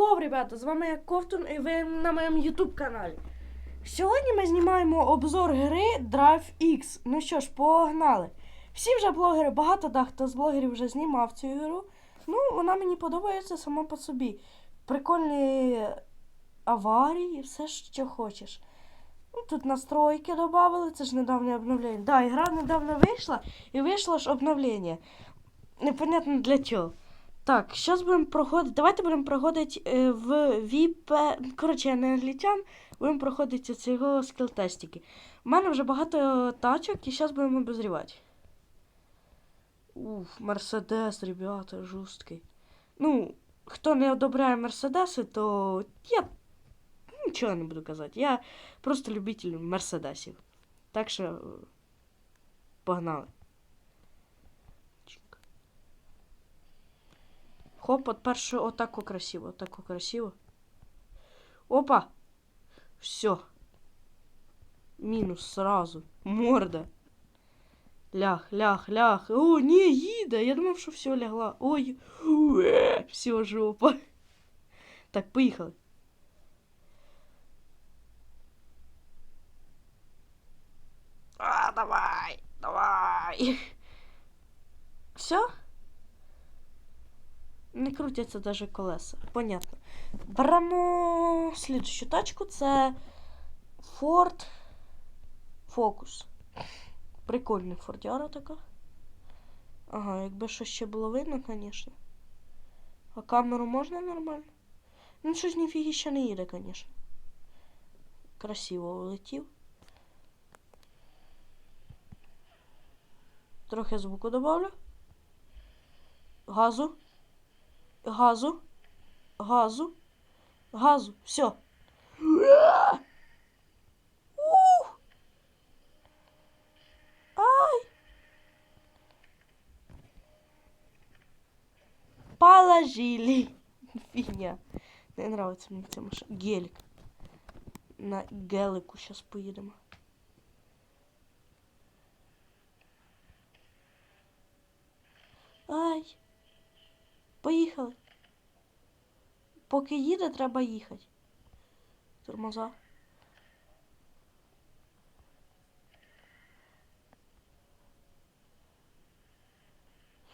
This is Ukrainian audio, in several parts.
Hello, ребята! З вами я Ковтун і ви на моєму YouTube каналі. Сьогодні ми знімаємо обзор гри Drive X. Ну що ж, погнали. Всі вже блогери, багато да, хто з блогерів вже знімав цю гру. Ну, вона мені подобається сама по собі. Прикольні аварії, все, що хочеш. Ну, тут настройки додали, це ж недавнє обновлення. Да, ігра недавно вийшла і вийшло ж обновлення. Непонятно для чого. Так, зараз будемо проходити. Давайте будемо проходити е, в VIP. Коротше, не англічан, будемо проходити цього скіл-тестики. У мене вже багато тачок і зараз будемо обозрівати. Уф, Мерседес, ребята, жорсткий. Ну, хто не одобряє Мерседеси, то я нічого не буду казати. Я просто любитель Мерседесів. Так що погнали. Хоп, от перше отако красиво, отако красиво. Опа! Все. Мінус сразу. Морда. Лях, лях, лях. О, ні, їде. Я думав, що все лягла. Ой. Уе, все, жопа. Так, поїхали. А, давай, давай. Все? Не крутяться даже колеса. Понятно. Беремо слідчу тачку. Це Ford Focus. Прикольний фордяра така. Ага, якби що ще було видно, звісно. А камеру можна нормально? Ну, щось ніфіги ще не їде, звісно. Красиво улетів. Трохи звуку добавлю. Газу. Газу. Газу. Газу. Все. Ай. Положили. Фигня. Не нравится мне ця машина. Гелик. На гелику сейчас поїдемо. Ай. Поїхали. Поки їде, треба їхати. Тормоза.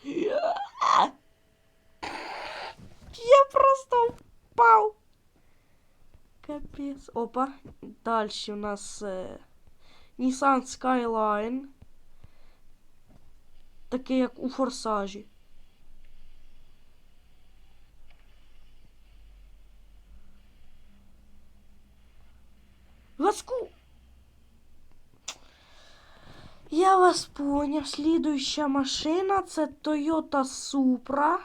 Я просто впав. Капець. Опа. Далі у нас е, Nissan Skyline. Такий, як у форсажі. Вас. Следующая машина це Toyota Supra.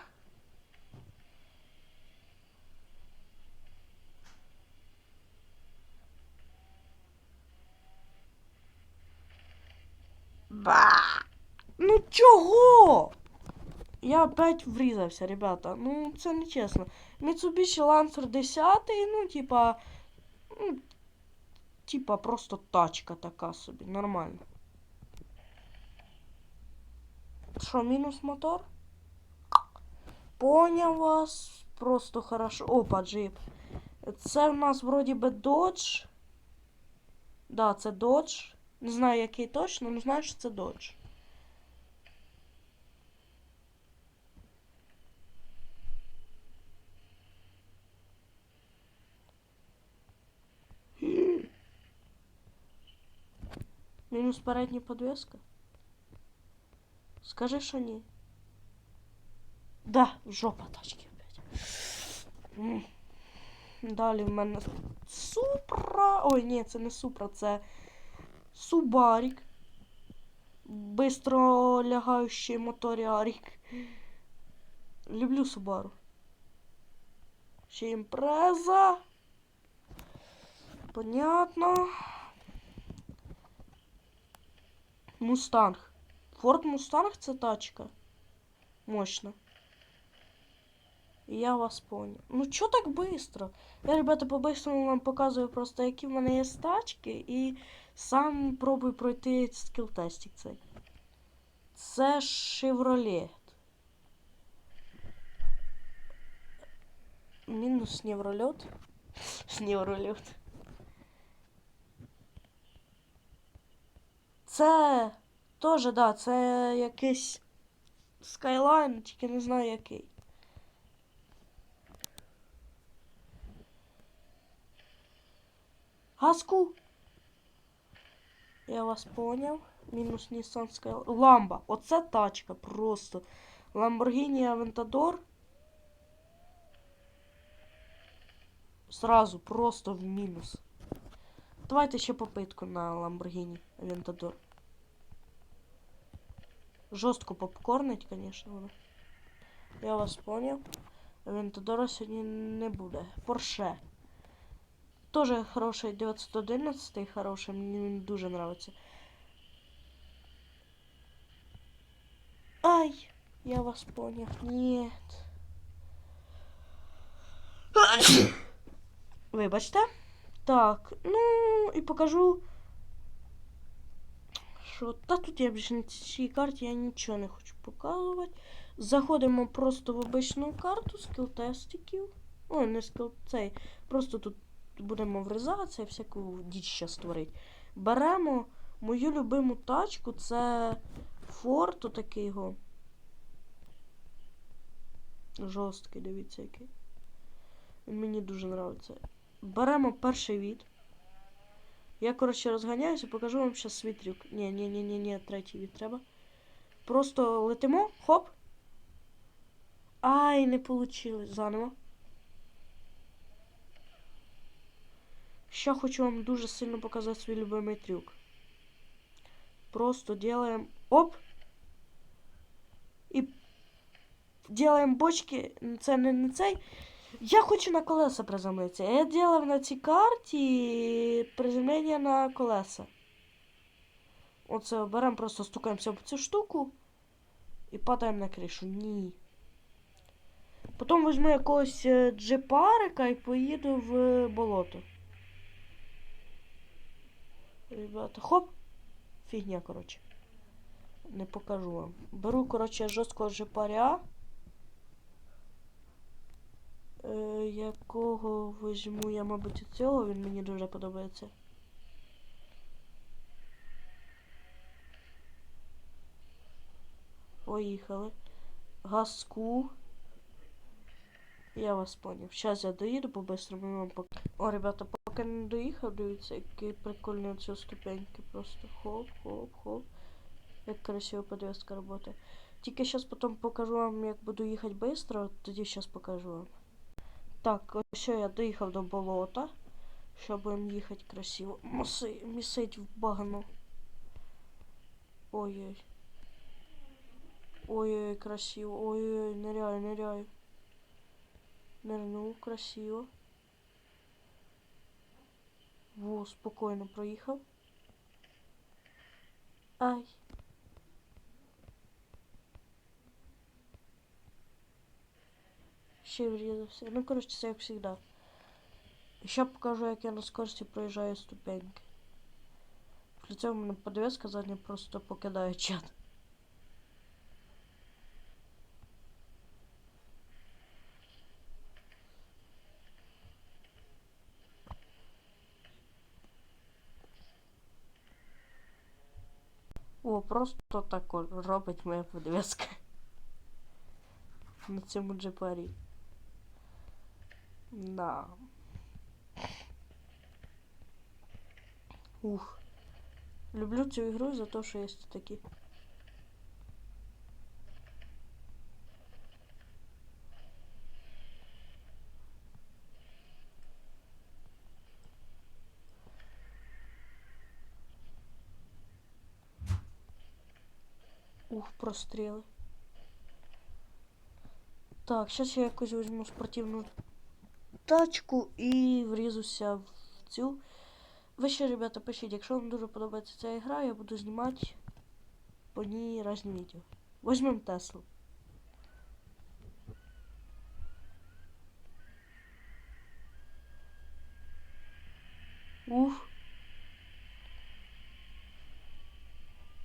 Ба! Ну чого? Я опять врізався, ребята. Ну, це не. Mitsubishi Lancer 10, ну, типа. Ну, типа просто тачка така собі, нормально. Що, мінус мотор? Поняв вас. Просто хорошо. Опа, джип. Це в нас вроді би Dodge. Да, це Dodge. Не знаю, який точно, але знаю, що це Dodge. Мінус передня подвеска. Скажи, що ні. Да, жопа тачки опять. Далі в мене Супра. Ой, ні, це не Супра, це Субарік. Бистро лягаючий моторіарік. Люблю Субару. Ще імпреза. Понятно. Мустанг. Форд Мустанг це тачка. Мощно. Я вас понял. Ну чё так быстро? Я, ребята, по-быстрому вам показую просто, які в мене є тачки, і сам пробую пройти скіл-тестик цей. Це Chevrolet. Мінус неврольот. Неврольот. Це теж, да, це якийсь Skyline, тільки не знаю який. Газку. Я вас поняв. Мінус Nissan Skyline. Ламба. Оце тачка просто. Lamborghini Aventador. Сразу, просто в мінус. Давайте ще попитку на Lamborghini Aventador. Жорстко попкорнить, конечно, воно. Я вас поняв. Авентадора сьогодні не буде. Порше. Тоже хороший 911 хороший, мені він дуже нравиться. Ай, я вас понял. Нет. Вибачте. Так, ну і покажу. Що та тут я більше на цій карті я нічого не хочу показувати. Заходимо просто в обичну карту скіл-тестиків. Не скіл цей. Просто тут будемо врізатися і всяку діч ще створити. Беремо мою любиму тачку, це Форд отакий його. Жорсткий, дивіться який. Він мені дуже подобається. Беремо перший від. Я, коротше, розганяюся, покажу вам зараз свій трюк. Ні, ні, ні, ні, ні, третій від треба. Просто летимо, хоп. Ай, не вийшло. Заново. Ще хочу вам дуже сильно показати свій любимий трюк. Просто делаем оп. І делаем бочки. Це не, не цей. Я хочу на колеса приземлитися. Я делав на цій карті приземлення на колеса. Оце беремо, просто стукаємося в цю штуку і падаємо на кришу. Ні. Потім візьму якогось е, джипарика і поїду в болото. Ребята, хоп! Фігня, коротше. Не покажу вам. Беру, коротше, жорсткого джипаря. Е, якого візьму я, мабуть, цього, він мені дуже подобається. Поїхали. Газку. Я вас поняв. Зараз я доїду по-бистрому вам пок... О, ребята, поки не доїхав, дивіться, які прикольні оці ступеньки. Просто хоп-хоп-хоп. Як красиво подвеска работає. Тільки зараз потім покажу вам, як буду їхати швидко, тоді зараз покажу вам. Так, ось що я доїхав до болота. Щоб будемо їхати красиво. Муси, місить в багно. Ой-ой. Ой-ой, красиво. Ой-ой, ныряю, ныряю. Нырнув красиво. Во, спокійно проїхав. Ай. Ще врізався. Ну, коротше, це як завжди. Покажу, як я на скорості проїжджаю ступеньки. При цьому мене подвеска задня просто покидає чат. О, просто так от робить моя подвеска. На цьому джипарі. Да. Ух. Люблю цю ігру за те, що є такі. Ух, простріли. Так, зараз я якось візьму спортивну тачку і врізуся в цю. Ви ще, ребята, пишіть, якщо вам дуже подобається ця гра, я буду знімати по ній різні відео. Візьмемо Теслу. Ух.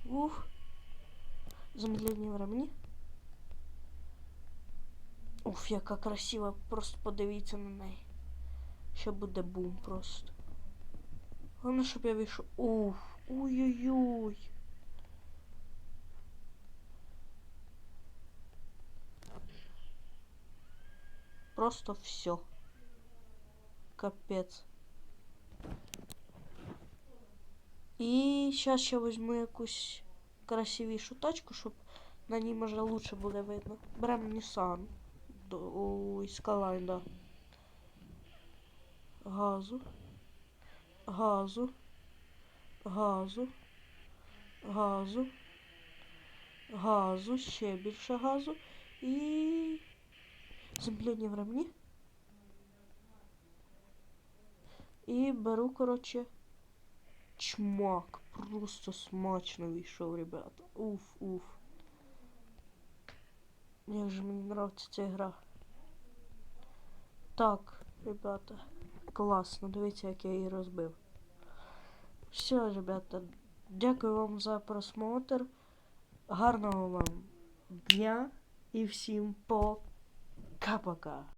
Ух. Замедление времени. Уф, яка красива, просто подивіться на неї. Ще буде бум просто. Головне, щоб я вийшов. Уф, ой-ой-ой. Просто все. Капець. І зараз ще візьму якусь красивішу тачку, щоб на ній може лучше буде видно. Беремо Nissan. Skyline, да. Газу. Газу. Газу. Газу. Газу. Ще більше газу. І. Замедлення в ремні. І беру, коротше, чмак. Просто смачно вийшов, ребята. Уф, уф. Як же мені нравиться ця гра. Так, ребята. Класно, дивіться, як я її розбив. Все, ребята. Дякую вам за просмотр. Гарного вам дня і всім пока-пока.